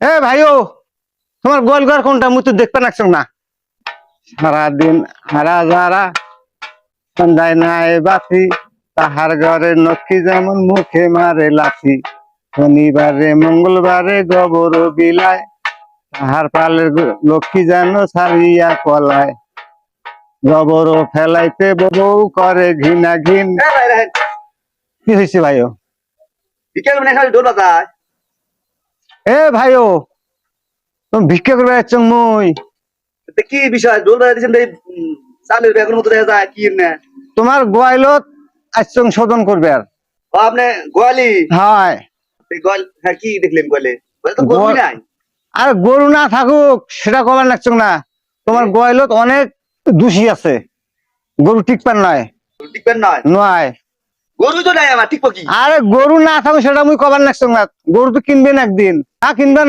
এ ভাইও তোমার গোয়াল ঘর কোনটা? মুই তো দেখতে নাকছ না। সারাদিন হারা যারা সন্ধ্যায় নাই বাতি তাহার ঘরে নক্ষী যেমন মুখে মারে লাথি শনিবারে মঙ্গলবারে গোবর বিলায় তাহার পালের লক্ষ্মী যেন সারিয়া কলায় গোবর ফেলাইতে বউ করে ঘৃণা ঘিন কি হয়েছে ভাইও? বিকেল মানে খালি ডোল বাজায়। এ ভাইও তুমি ভিক্ষা করবে যাচ্ছ মুই। কি বিষয়? ডোল বাজায় দিচ্ছেন এই চালের ব্যাগের মতো দেখা যায় কি না তোমার গোয়ালত আচরণ শোধন করবে আর। ও আপনি গোয়ালি? হয়। গোয়াল হ্যাঁ কি দেখলেন গোয়ালে? গরুই নাই। আর গরু না থাকুক সেটা কবার লাগছ না। তোমার গোয়ালত অনেক দোষী আছে। গরু টিকপার নয়। টিকবেন নয়? নয়। গরু তো নাই আমার, ঠিক আরে গরু না থাকো সেটা মুই কবার নাকছো না গরু তো কিনবেন একদিন। না কিনবেন